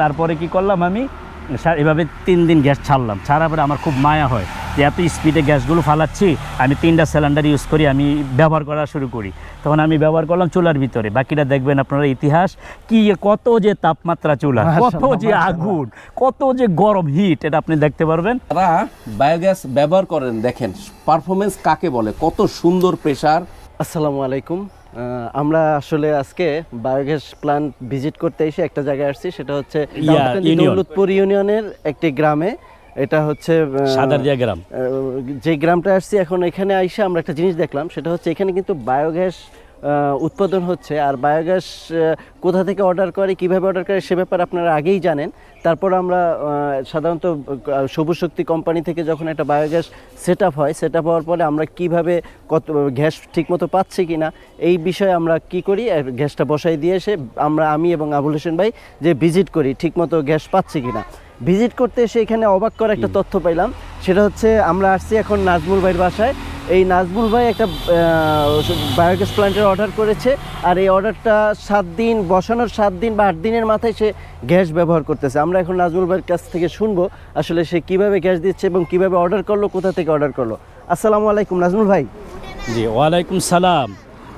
তারপরে কি করলাম আমি? এভাবে তিন দিন গ্যাস ছাড়লাম। ছাড়ার পরে আমার খুব মায়া হয় যে এত স্পিডে গ্যাসগুলো ফালাচ্ছি আমি তিনটা সিলিন্ডার ইউজ করি আমি ব্যবহার করা শুরু করি। তখন আমি ব্যবহার করলাম চুলার ভিতরে। বাকিটা দেখবেন আপনারা ইতিহাস কি কত যে তাপমাত্রা চুলা কত যে আগুন কত যে গরম হিট এটা আপনি দেখতে পারবেন। তারা বায়োগ্যাস ব্যবহার করেন দেখেন পারফরমেন্স কাকে বলে? কত সুন্দর প্রেসার আসসালামু আলাইকুম। আমরা আসলে আজকে বায়োগ্যাস প্ল্যান্ট ভিজিট করতে এসে একটা জায়গায় আসছি সেটা হচ্ছে। দৌলতপুর ইউনিয়নের একটি গ্রামে এটা হচ্ছে সাদারিয়া গ্রাম যে গ্রামটা আসছি এখন এখানে আইসে আমরা একটা জিনিস দেখলাম সেটা হচ্ছে এখানে কিন্তু বায়োগ্যাস উৎপাদন হচ্ছে। আর বায়োগ্যাস কোথা থেকে অর্ডার করে কীভাবে অর্ডার করে সে ব্যাপারে আপনারা আগেই জানেন। তারপর আমরা সাধারণত সবুজ শক্তি কোম্পানি থেকে যখন একটা বায়োগ্যাস সেট আপ হয় সেট আপ হওয়ার পরে আমরা কীভাবে কত গ্যাস ঠিকমতো পাচ্ছি কি না এই বিষয়ে আমরা কি করি গ্যাসটা বসাই দিয়ে এসে আমরা আমি এবং আবুল হোসেন ভাই যে ভিজিট করি ঠিকমতো গ্যাস পাচ্ছি কি না ভিজিট করতে এসে এখানে অবাক করা একটা তথ্য পাইলাম সেটা হচ্ছে আমরা আসছি এখন নাজমুল ভাইয়ের বাসায়। এই নাজবুল ভাই একটা বায়োগ্যাস প্ল্যান্টের অর্ডার করেছে, আর এই অর্ডারটা সাত দিন, বসানোর সাত দিন বা আট দিনের মাথায় সে গ্যাস ব্যবহার করতেছে। আমরা এখন নাজমুল ভাইয়ের কাছ থেকে শুনব, আসলে সে কীভাবে গ্যাস দিচ্ছে এবং কীভাবে অর্ডার করল, কোথা থেকে অর্ডার করল। আসসালামু আলাইকুম নাজমুল ভাই। জি, ওয়ালাইকুম সালাম।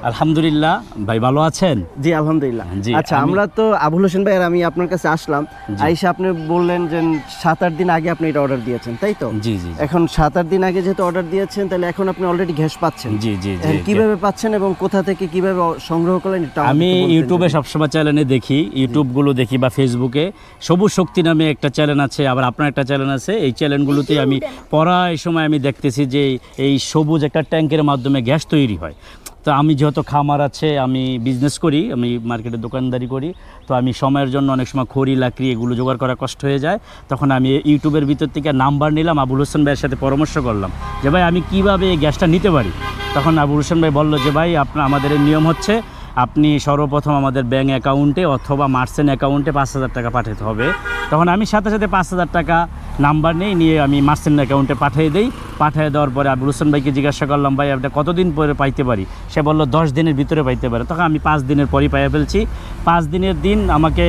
আলহামদুলিল্লাহ ভাই ভালো আছেন? জি আলহামদুলিল্লাহ। জি, আচ্ছা আমরা তো আবুল হোসেন ভাই আর আমি আপনার কাছে আসলাম। আইসা আপনি বললেন যে সাত আট দিন আগে আপনি এটা অর্ডার দিয়েছেন তাই তো? জি জি। এখন সাত আট দিন আগে যেহেতু অর্ডার দিয়েছেন তাহলে এখন আপনি অলরেডি গ্যাস পাচ্ছেন। জি জি জি কীভাবে পাচ্ছেন এবং কোথা থেকে কীভাবে সংগ্রহ করলেন এটা আমি ইউটিউবে। সবসময় চ্যানেলে দেখি ইউটিউবগুলো দেখি বা ফেসবুকে সবুজ শক্তি নামে একটা চ্যানেল আছে আবার আপনার একটা চ্যানেল আছে এই চ্যানেলগুলোতে আমি পড়া এই সময় আমি দেখতেছি যে এই সবুজ একটা ট্যাঙ্কের মাধ্যমে গ্যাস তৈরি হয়। তো আমি যেহেতু খামার আছে, আমি বিজনেস করি, আমি মার্কেটে দোকানদারি করি, তো আমি সময়ের জন্য অনেক সময় খড়ি, লাকড়ি এগুলো জোগাড় করা কষ্ট হয়ে যায়। তখন আমি ইউটিউবের ভিতর থেকে নাম্বার নিলাম, আবুল হোসেন ভাইয়ের সাথে পরামর্শ করলাম যে, ভাই, আমি কীভাবে এই গ্যাসটা নিতে পারি? তখন আবুল হোসেন ভাই বলল যে, ভাই আপনার আমাদের এই নিয়ম হচ্ছে, আপনি সর্বপ্রথম আমাদের ব্যাঙ্ক অ্যাকাউন্টে অথবা মার্সেন অ্যাকাউন্টে পাঁচ হাজার টাকা পাঠাতে হবে। তখন আমি সাথে সাথে পাঁচ হাজার টাকা নাম্বার নেই, নিয়ে আমি মার্সেন অ্যাকাউন্টে পাঠিয়ে দিই। পাঠিয়ে দেওয়ার পরে আবুল হোসেন ভাইকে জিজ্ঞাসা করলাম, ভাই, আপনি কতদিন পরে পাইতে পারি? সে বলল, দশ দিনের ভিতরে পাইতে পারে। তখন আমি পাঁচ দিনের পরই পাইয়া ফেলছি। পাঁচ দিনের দিন আমাকে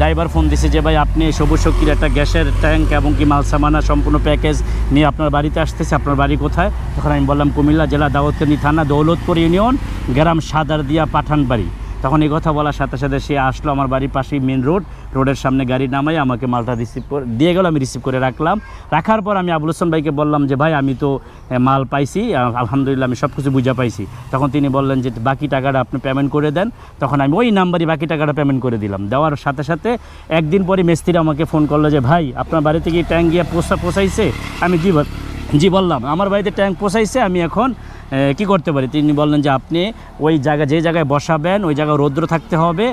ড্রাইভার ফোন দিছে যে, ভাই, আপনি সবুজ শক্তির একটা গ্যাসের ট্যাঙ্ক এবং কি মাল সামানা সম্পূর্ণ প্যাকেজ নিয়ে আপনার বাড়িতে আসতেছে, আপনার বাড়ি কোথায়? তখন আমি বললাম, কুমিল্লা জেলা দাউদকান্দি থানা দৌলতপুর ইউনিয়ন, গ্রাম সাদার সাদারদিয়া পাঠানবাড়ি। তখন এই কথা বলার সাথে সাথে সে আসলো আমার বাড়ির পাশেই মেন রোড রোডের সামনে গাড়ি নামাই, আমাকে মালটা রিসিভ করে, দিয়ে গেল, আমি রিসিভ করে রাখলাম। রাখার পর আমি আবুল হোসেন ভাইকে বললাম যে, ভাই, আমি তো মাল পাইছি আলহামদুলিল্লাহ, আমি সব কিছু বুঝা পাইছি। তখন তিনি বললেন যে, বাকি টাকাটা আপনি পেমেন্ট করে দেন। তখন আমি ওই নাম্বারই বাকি টাকাটা পেমেন্ট করে দিলাম। দেওয়ার সাথে সাথে একদিন পরে মিস্ত্রি আমাকে ফোন করল যে, ভাই, আপনার বাড়িতে কি ট্যাঙ্ক গিয়ে পোষা পোষাইছে আমি জি জি বললাম, আমার বাড়িতে ট্যাঙ্ক পোষাইছে আমি এখন কি করতে পারি? তিনি বললেন যে, আপনি ওই জায়গা, যে জায়গায় বসাবেন, ওই জায়গায় রৌদ্র থাকতে হবে।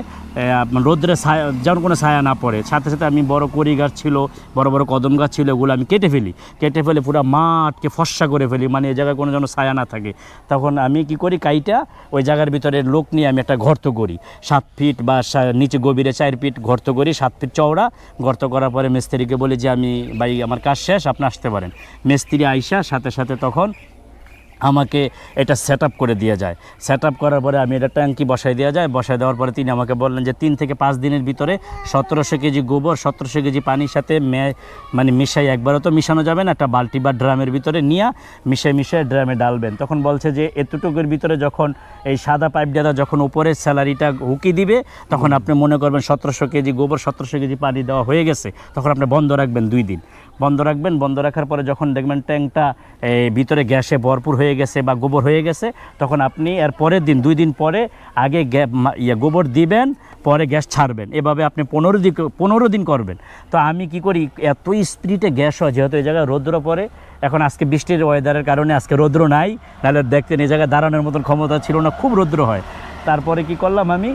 রৌদ্রে ছায়া যেমন কোনো ছায়া না পড়ে। সাথে সাথে আমি বড় কড়ি গাছ ছিল, বড় বড় কদম গাছ ছিল ওগুলো আমি কেটে ফেলি। কেটে ফেলে পুরো মাঠকে ফর্সা করে ফেলি মানে এই জায়গায় কোনো যেন ছায়া না থাকে। তখন আমি কি করি? কাইটা ওই জায়গার ভিতরে লোক নিয়ে আমি একটা গর্ত করি। সাত ফিট বা নিচে গভীরে চার ফিট গর্ত করি, সাত ফিট চওড়া। গর্ত করার পরে মিস্ত্রিকে বলি যে, আমি, ভাই, আমার কাজ শেষ, আপনি আসতে পারেন। মিস্ত্রি আইসা, সাথে সাথে তখন আমাকে এটা সেট করে দিয়ে যায়। সেট করার পরে আমি এটা ট্যাঙ্কি বসাই দেওয়া যায়। বসাই দেওয়ার পরে তিনি আমাকে বললেন যে তিন থেকে পাঁচ দিনের ভিতরে সতেরোশো কেজি গোবর, সতেরোশো কেজি পানির সাথে মানে মিশাই একবারও তো মিশানো যাবে না, একটা বালতি বা ড্রামের ভিতরে নিয়ে মিশাই মিশাই ড্রামে ডালবেন। তখন বলছে যে এতটুকুর ভিতরে যখন এই সাদা পাইপ দাদা যখন উপরের স্যালারিটা হুকি দিবে, তখন আপনি মনে করবেন সতেরোশো কেজি গোবর, সতেরোশো কেজি পানি দেওয়া হয়ে গেছে। তখন আপনি বন্ধ রাখবেন দুই দিন। বন্ধ রাখবেন, বন্ধ রাখার পরে যখন দেখবেন ট্যাঙ্কটা ভিতরে গ্যাসে ভরপুর হয়ে গেছে বা গোবর হয়ে গেছে, তখন আপনি এর পরের দিন, দুই দিন পরে আগে ইয়ে গোবর দিবেন, পরে গ্যাস ছাড়বেন। এভাবে আপনি পনেরো দিন পনেরো দিন করবেন। তো আমি কি করি, এত স্পিডে গ্যাস হয়, যেহেতু এই জায়গায় রৌদ্র পরে এখন আজকে বৃষ্টির ওয়েদারের কারণে আজকে রৌদ্র নাই, নাহলে দেখতেন এই জায়গায় দাঁড়ানোর মতন ক্ষমতা ছিল না, খুব রৌদ্র হয়। তারপরে কি করলাম আমি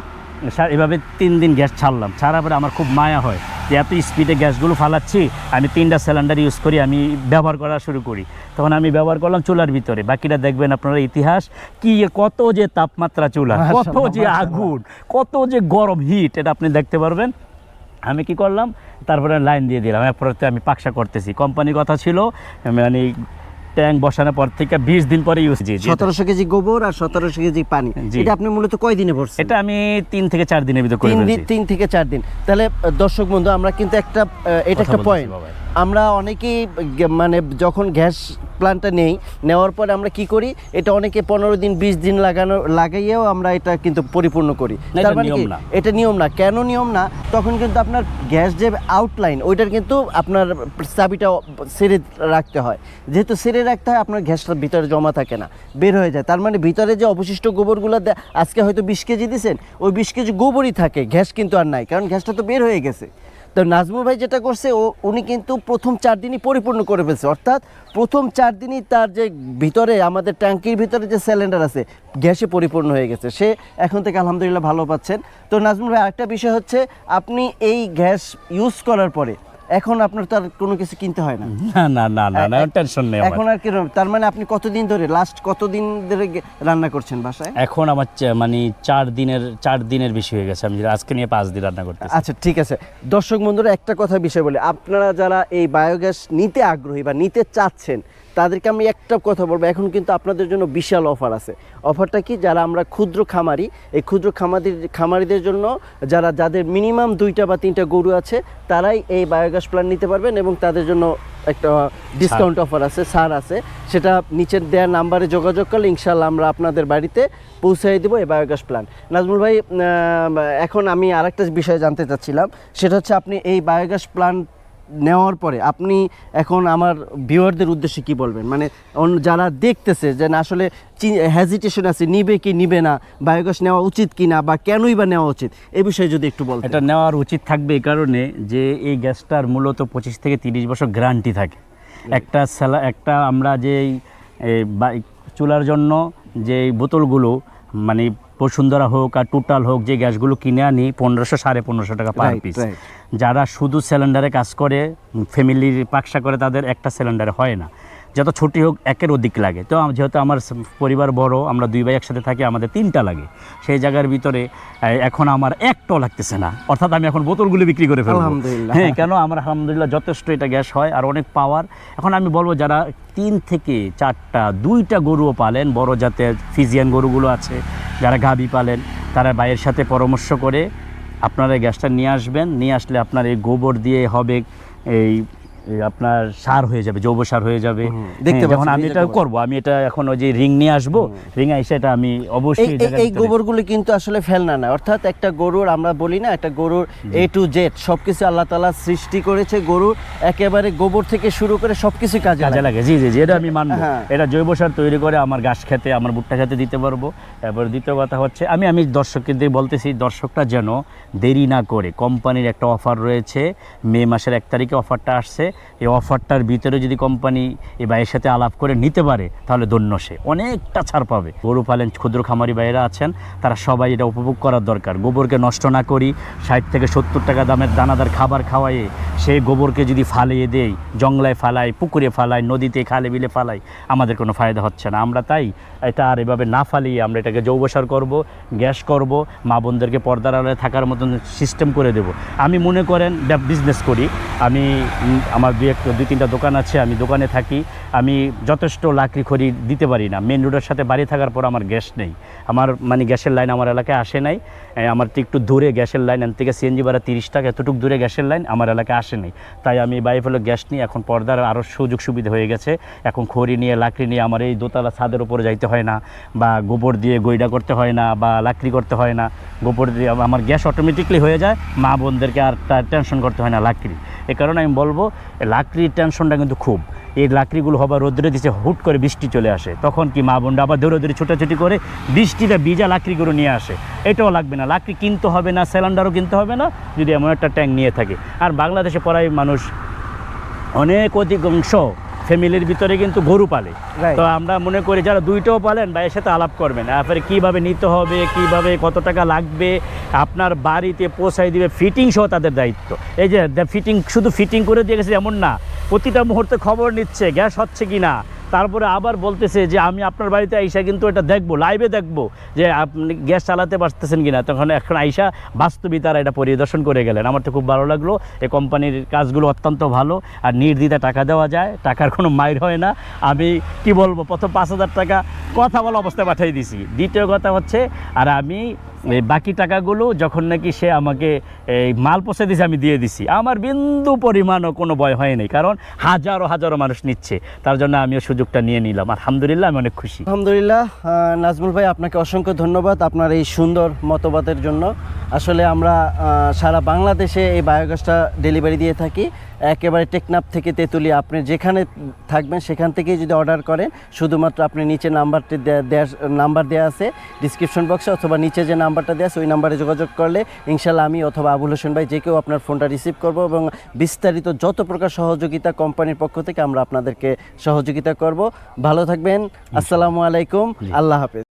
এভাবে তিন দিন গ্যাস ছাড়লাম। ছাড়ার পরে আমার খুব মায়া হয়। যে এত স্পিডে গ্যাসগুলো ফালাচ্ছি আমি তিনটা সিলিন্ডার ইউজ করি আমি ব্যবহার করা শুরু করি। তখন আমি ব্যবহার করলাম চুলার ভিতরে। বাকিটা দেখবেন আপনারা ইতিহাস কি কত যে তাপমাত্রা চুলা কত যে আগুন কত যে গরম হিট এটা আপনি দেখতে পারবেন। আমি কি করলাম তারপরে লাইন দিয়ে দিলাম। এরপরে আমি পাকসা করতেছি। কোম্পানির কথা ছিল মানে ট্যাঙ্ক বসানোর পর থেকে বিশ দিন পরে ইউজ সতেরোশো কেজি গোবর আর সতেরোশো কেজি পানি। এটা আপনি মূলত কয় দিনে ভরছেন? এটা আমি তিন থেকে চার দিনের ভিতরে তিন দিন তিন থেকে চার দিন। তাহলে দর্শক বন্ধু আমরা কিন্তু একটা এটা একটা পয়েন্ট আমরা অনেকেই মানে যখন গ্যাস প্ল্যান্টটা নেই। নেওয়ার পরে আমরা কি করি? এটা অনেকে পনেরো দিন বিশ দিন লাগানো লাগাইয়েও আমরা এটা কিন্তু পরিপূর্ণ করি। এটা তার মানে নিয়ম না। এটা নিয়ম না। কেন নিয়ম না? তখন কিন্তু আপনার গ্যাস যে আউটলাইন ওইটার কিন্তু আপনার চাবিটা সেরে রাখতে হয়। যেহেতু সেরে রাখতে হয় আপনার গ্যাসটা ভিতরে জমা থাকে না বের হয়ে যায়। তার মানে ভিতরে যে অবশিষ্ট গোবরগুলো আজকে হয়তো বিশ কেজি দিয়েছেন ওই বিশ কেজি গোবরই থাকে। গ্যাস কিন্তু আর নাই কারণ গ্যাসটা তো বের হয়ে গেছে। তো নাজমুল ভাই যেটা করছে, ও, উনি কিন্তু প্রথম চার দিনই পরিপূর্ণ করে ফেলছে। অর্থাৎ প্রথম চার দিনই তার যে ভিতরে, আমাদের ট্যাঙ্কির ভিতরে যে সিলিন্ডার আছে, গ্যাসে পরিপূর্ণ হয়ে গেছে। সে এখন থেকে আলহামদুলিল্লাহ ভালো পাচ্ছেন। তো নাজমুল ভাই, আরেকটা বিষয় হচ্ছে, আপনি এই গ্যাস ইউজ করার পরে এখন আপনার তার কোনো কিছু কিনতে হয় না। না না না না না টেনশন নেই এখন আর কি তার মানে আপনি কতদিন ধরে লাস্ট কতদিন ধরে রান্না করছেন বাসায়? এখন আমার মানে চার দিনের চার দিনের বেশি হয়ে গেছে আমি আজকে নিয়ে পাঁচ দিন রান্না করতেছি। আচ্ছা ঠিক আছে। দর্শক বন্ধুরা একটা কথা বিষয় বলি আপনারা যারা এই বায়োগ্যাস নিতে আগ্রহী বা নিতে চাচ্ছেন তাদেরকে আমি একটা কথা বলব এখন কিন্তু আপনাদের জন্য বিশাল অফার আছে। অফারটা কি? যারা আমরা ক্ষুদ্র খামারি এই ক্ষুদ্র খামারি খামারিদের জন্য যারা যাদের মিনিমাম দুইটা বা তিনটা গরু আছে তারাই এই বায়োগ্যাস প্ল্যান নিতে পারবেন এবং তাদের জন্য একটা ডিসকাউন্ট অফার আছে সার আছে। সেটা নিচের দেওয়া নাম্বারে যোগাযোগ করলে ইনশাল্লাহ আমরা আপনাদের বাড়িতে পৌঁছাই দেবো এই বায়োগ্যাস প্ল্যান্ট নাজমুল ভাই এখন আমি আরেকটা বিষয় জানতে চাচ্ছিলাম সেটা হচ্ছে আপনি এই বায়োগ্যাস প্ল্যান্ট নেওয়ার পরে আপনি এখন আমার ভিউয়ারদের উদ্দেশ্যে কি বলবেন? মানে অন্য যারা দেখতেছে যে না আসলে হ্যাজিটেশন আছে নিবে কি নিবে না বায়োগ্যাস নেওয়া উচিত কি না বা কেনই বা নেওয়া উচিত এই বিষয়ে যদি একটু বলতেন। এটা নেওয়ার উচিত থাকবে এই কারণে যে এই গ্যাসটার মূলত পঁচিশ থেকে তিরিশ বছর গ্যারান্টি থাকে। একটা স্যালা একটা আমরা যে চুলার জন্য যে বোতলগুলো মানে বসুন্ধরা হোক আর টোটাল হোক যে গ্যাসগুলো কিনে আনি পনেরোশো সাড়ে পনেরোশো টাকা পার পিস. যারা শুধু সিলিন্ডারে কাজ করে ফ্যামিলির পাকসা করে তাদের একটা সিলিন্ডারে হয় না। যত ছুটি হোক একের অধিক লাগে। তো যেহেতু আমার পরিবার বড় আমরা দুই ভাই একসাথে থাকি আমাদের তিনটা লাগে। সেই জায়গার ভিতরে এখন আমার একটাও লাগতেছে না। অর্থাৎ আমি এখন বোতলগুলো বিক্রি করে ফেলব। আলহামদুলিল্লাহ। হ্যাঁ কেন? আমার আলহামদুলিল্লাহ যথেষ্ট এটা গ্যাস হয় আর অনেক পাওয়ার এখন আমি বলব যারা তিন থেকে চারটা দুইটা গরুও পালেন বড় জাতের ফিজিয়ান গরুগুলো আছে যারা গাবি পালেন তারা ভাইয়ের সাথে পরামর্শ করে আপনারা গ্যাসটা নিয়ে আসবেন। নিয়ে আসলে আপনার এই গোবর দিয়ে হবে এই আপনার সার হয়ে যাবে জৈব সার হয়ে যাবে। দেখতে হ্যাঁ, যখন আমি এটা দেখতে করব আমি এটা এখন ওই যে রিং নিয়ে আসব রিং এসে এটা আমি অবশ্যই এই- গোবরগুলো কিন্তু আসলে ফেলনা না। অর্থাৎ একটা গরুর আমরা বলি না একটা গরুর এ টু জেড সবকিছু আল্লাহ তাআলা সৃষ্টি করেছে গরুর একেবারে গোবর থেকে শুরু করে সবকিছু কাজে কাজে লাগে। জি জি জি এটা আমি মানবো। হ্যাঁ। এটা জৈব সার তৈরি করে আমার ঘাস খেতে আমার ভুট্টা খেতে দিতে পারব। এবার দ্বিতীয় কথা হচ্ছে আমি আমি দর্শককে বলতেছি দর্শকটা যেন দেরি না করে কোম্পানির একটা অফার রয়েছে মে মাসের এক তারিখে অফারটা আসছে। এই অফারটার ভিতরে যদি কোম্পানি এই ভাইয়ের সাথে আলাপ করে নিতে পারে, তাহলে ধন্য সে। অনেকটা ছাড় পাবে। গরু পালেন ক্ষুদ্র খামারি ভাইয়েরা আছেন, তারা সবাই এটা উপভোগ করার দরকার। গোবরকে নষ্ট না করি, ষাট থেকে সত্তর টাকা দামের দানাদার খাবার খাওয়াইয়ে সেই গোবরকে যদি ফালিয়ে দেই জংলায় ফালাই, পুকুরে ফালাই, নদীতে খালে বিলে ফালাই, আমাদের কোনো ফায়দা হচ্ছে না। আমরা তাই এটা আর এভাবে না ফালিয়ে আমরা এটাকে জৈবসার করব, গ্যাস করব, মা বোনদেরকে পর্দার আড়ালে থাকার মতন সিস্টেম করে দেব। আমি মনে করেন বিজনেস করি। আমি আমার দুই একটা দুই, তিনটা দোকান আছে, আমি দোকানে থাকি। আমি যথেষ্ট লাকড়ি খড়ি দিতে পারি না। মেন রোডের সাথে বাড়ি থাকার পর আমার গ্যাস নেই। আমার মানে গ্যাসের লাইন আমার এলাকায় আসে নাই। আমার তো একটু দূরে গ্যাসের লাইন এন থেকে সিএনজি ভাড়া তিরিশ টাকা, এতটুকু দূরে গ্যাসের লাইন আমার এলাকায় আসেনি তাই আমি বাইরে ফেলে গ্যাস নিয়ে এখন পর্দার আরও সুযোগ সুবিধা হয়ে গেছে। এখন খড়ি নিয়ে, লাকড়ি নিয়ে আমার এই দোতলা ছাদের উপরে যাইতে হয় না, বা গোবর দিয়ে গইডা করতে হয় না, বা লাকড়ি করতে হয় না, গোবর দিয়ে আমার গ্যাস অটোমেটিকলি হয়ে যায়, মা বোনদেরকে আর টেনশন করতে হয় না লাকড়ি। এ কারণে আমি বলব লাকড়ির টেনশনটা কিন্তু খুব। এই লাকড়িগুলো হবার রোদ্রে দিছে, হুট করে বৃষ্টি চলে আসে। তখন কি মা বোনরা আবার ধরে দৌড়ে ছোটাছুটি করে বৃষ্টিটা ভিজা লাকড়িগুলো নিয়ে আসে। এটাও লাগবে না। লাকড়ি কিনতে হবে না, সিলিন্ডারও কিনতে হবে না, যদি এমন একটা ট্যাঙ্ক নিয়ে থাকে। আর বাংলাদেশে প্রায় মানুষ অনেক অধিকাংশ ফ্যামিলির ভিতরে কিন্তু গরু পালে। তো আমরা মনে করি যারা দুইটাও পালেন বা এর সাথে আলাপ করবেন। তারপরে কীভাবে নিতে হবে কীভাবে কত টাকা লাগবে আপনার বাড়িতে পোষাই দিবে ফিটিং সহ তাদের দায়িত্ব। এই যে ফিটিং শুধু ফিটিং করে দিয়ে গেছে এমন না প্রতিটা মুহূর্তে খবর নিচ্ছে গ্যাস হচ্ছে কি না তারপরে আবার বলতেছে যে আমি আপনার বাড়িতে আইসা কিন্তু এটা দেখব লাইভে দেখব যে আপনি গ্যাস চালাতে পারতেছেন কিনা। তখন এখন আইসা বাস্তবিক তারা এটা পরিদর্শন করে গেলেন। আমার তো খুব ভালো লাগল, এই কোম্পানির কাজগুলো অত্যন্ত ভালো। আর নির্দ্বিধা টাকা দেওয়া যায়, টাকার কোনো মাইর হয় না। আমি কি বলব, প্রথম পাঁচ হাজার টাকা কথা বলা অবস্থায় পাঠিয়ে দিছি। দ্বিতীয় কথা হচ্ছে, আর আমি এই বাকি টাকাগুলো যখন নাকি সে আমাকে এই মাল পৌঁছে দিছে, আমি দিয়ে দিছি। আমার বিন্দু পরিমাণও কোনো ভয় হয়নি কারণ হাজারো হাজারো মানুষ নিচ্ছে। তার জন্য আমিও সুযোগটা নিয়ে নিলাম। আলহামদুলিল্লাহ, আমি অনেক খুশি। আলহামদুলিল্লাহ নাজমুল ভাই, আপনাকে অসংখ্য ধন্যবাদ আপনার এই সুন্দর মতবাদের জন্য। আসলে আমরা সারা বাংলাদেশে এই বায়োগ্যাসটা ডেলিভারি দিয়ে থাকি। একেবারে টেকনাপ থেকে তেঁতুলিয়া আপনি যেখানে থাকবেন সেখান থেকেই যদি অর্ডার করেন শুধুমাত্র আপনি নিচে নাম্বারটি দেয়া নাম্বার দেওয়া আছে ডিসক্রিপশন বক্সে অথবা নিচে যে নাম্বারটা দেওয়া আছে ওই নাম্বারে যোগাযোগ করলে ইনশাল্লাহ আমি অথবা আবুল হোসেন ভাই যে কেউ আপনার ফোনটা রিসিভ করব এবং বিস্তারিত যত প্রকার সহযোগিতা কোম্পানির পক্ষ থেকে আমরা আপনাদেরকে সহযোগিতা করব। ভালো থাকবেন আসসালামু আলাইকুম আল্লাহ হাফেজ।